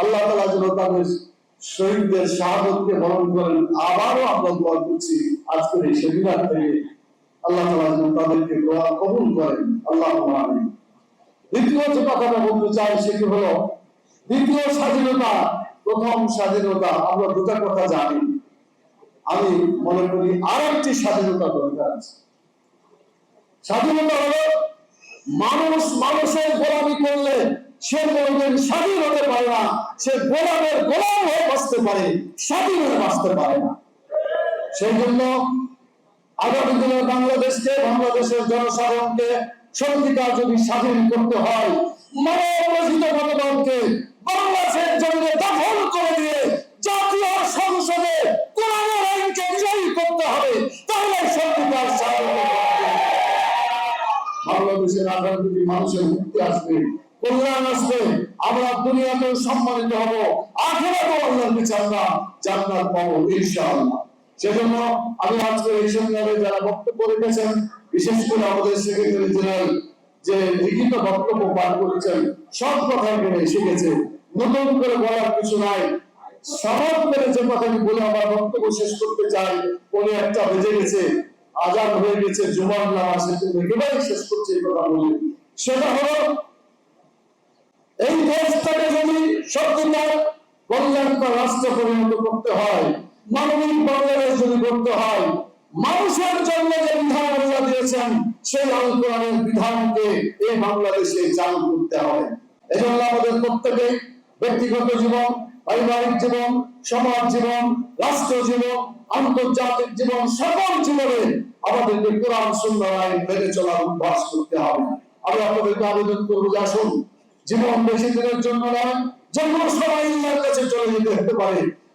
আল্লাহ শাহাদত শহীদদের শাহাদতকে বরণ করেন। আবারও আমরা করছি আজকের এই সেমিনার থেকে আল্লাহ তাআলা যেন তাদেরকে দোয়া কবুল আল্লাহ দ্বিতীয় যে কথাটা বলতে চাই সেটি দ্বিতীয় স্বাধীনতা, প্রথম স্বাধীনতা, আমরা দুটা কথা জানি। আমি মনে করি আর একটি স্বাধীনতা দরকার আছে। স্বাধীনতা হলো, মানুষ মানুষের গোলামি করলে সে কোনদিন স্বাধীন হতে পারে না, সে গোলামের গোলাম হয়ে বাঁচতে পারে স্বাধীন হয়ে বাঁচতে পারে না। সেই জন্য আগামী দিনে বাংলাদেশকে, বাংলাদেশের জনসাধারণকে সত্যিকার যদি স্বাধীন করতে হয় মানবরচিত মতবাদকে বাংলাদেশের জন্য দখল করে দিয়ে জাতীয় সংসদে কোরআনের আইনকে জয়ী করতে হবে তাহলে সত্যিকার যাবে। বাংলাদেশের আগামী দিনে মানুষের মুক্তি আসবে, কল্যাণ আসবে, আমরা দুনিয়াতেও সম্মানিত হব আখেরাতেও আল্লাহর কাছে আমরা জান্নাত পাবো ইনশাআল্লাহ সেজন্য আমি আজকে এই সন্ধ্যায় যারা বক্তব্য রেখেছেন, বিশেষ করে আমাদের সেক্রেটারি জেনারেল যে লিখিত বক্তব্য পাঠ করেছেন, সব কথা এখানে গেছে। নতুন করে বলার কিছু নাই। সহজ করে যে কথাটি বলে আমার বক্তব্য শেষ করতে চাই উনি একটা বেজে গেছে আজাদ হয়ে গেছে, জুমার নামাজ সেটা একেবারেই শেষ করছে এই কথা বলে। সেটা হলো, এই দেশটাকে যদি সত্যিকার কল্যাণকর রাষ্ট্র পরিণত করতে হয় মানবিক বাংলাদেশ যদি করতে হয়, মানুষের জন্য যে বিধান আল্লাহ দিয়েছেন, সেই কোরআনের বিধানকে এই বাংলাদেশে চালু করতে এজন্য আমাদের প্রত্যেকে ব্যক্তিগত জীবন, পারিবারিক জীবন, সমাজ জীবন, রাষ্ট্র জীবন, আন্তর্জাতিক জীবন, সকল জীবনে আমাদেরকে কোরআন সুন্দর আইন মেনে চলার অভ্যাস করতে হবে। আমি আপনাদেরকে আবেদন করব যে আসুন, জীবন বেশি দিনের জন্য নয় জন্ম সবাই আল্লাহর কাছে চলে যেতে হতে পারে।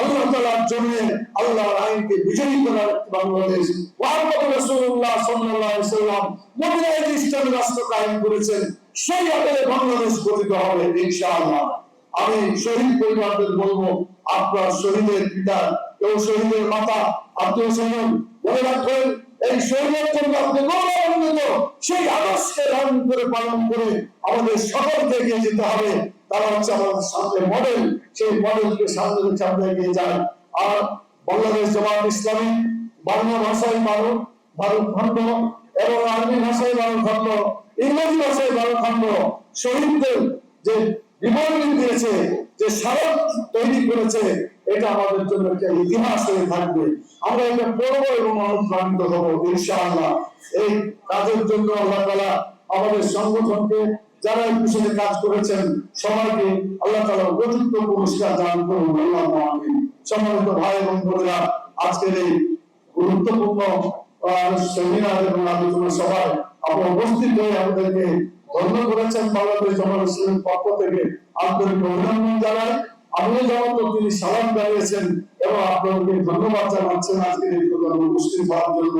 আল্লাহ তালার জন্য আল্লাহর আইনকে বিজয়ী করার বাংলাদেশ। মোহাম্মদ রাসূলুল্লাহ সাল্লাল্লাহু আলাইহি সাল্লাম মদিনায় যে ইসলামী রাষ্ট্র কায়েম করেছেন। সেই বাংলাদেশ গঠিত হবে ইনশাআল্লাহ। আমি শহীদ পরিবারদের বলব, আপনার শহীদের পিতা কেউ শহীদের মাতা স্বজন, মনে রাখবেন, এই শহীদের গৌরবান্বিত সেই আদর্শকে ধারণ করে, পালন করে আমাদের সকলকে এগিয়ে যেতে হবে। তারা হচ্ছে আমাদের সামনে মডেল সেই মডেলকে সামনে রেখে আমরা এগিয়ে যাই। আর বাংলাদেশ জামাত ইসলামী বাংলা ভাষায় বারো বারো খণ্ড এবং আরবি ভাষায় বারো খণ্ড ইংরেজি ভাষায় বারো খণ্ড শহীদদের যে বিবরণী দিয়েছে, যে স্মারক তৈরি করেছে, এটা আমাদের জন্য একটা ইতিহাস হয়ে থাকবে। আমরা এটা পড়ব এবং অনুপ্রাণিত হব, ইনশাআল্লাহ। এই কাজের জন্য আল্লাহ তাআলা আমাদের সংগঠনকে যারা এই পিছনে কাজ করেছেন, সবাইকে আল্লাহ তাআলা উপযুক্ত পুরস্কার দান করুন, আল্লাহ সম্মানিত ভাই এবং বোনেরা, আজকের এই গুরুত্বপূর্ণ সেমিনার এবং আলোচনা সভায় আপনারা উপস্থিত হয়ে আমাদেরকে ধন্য করেছেন বাংলাদেশ পক্ষ থেকে। আন্তরিক অভিনন্দন তিনি সালাম জানিয়েছেন এবং আপনাদেরকে ধন্যবাদ জানাচ্ছেন আজকের এই প্রোগ্রামে উপস্থিত হওয়ার জন্য।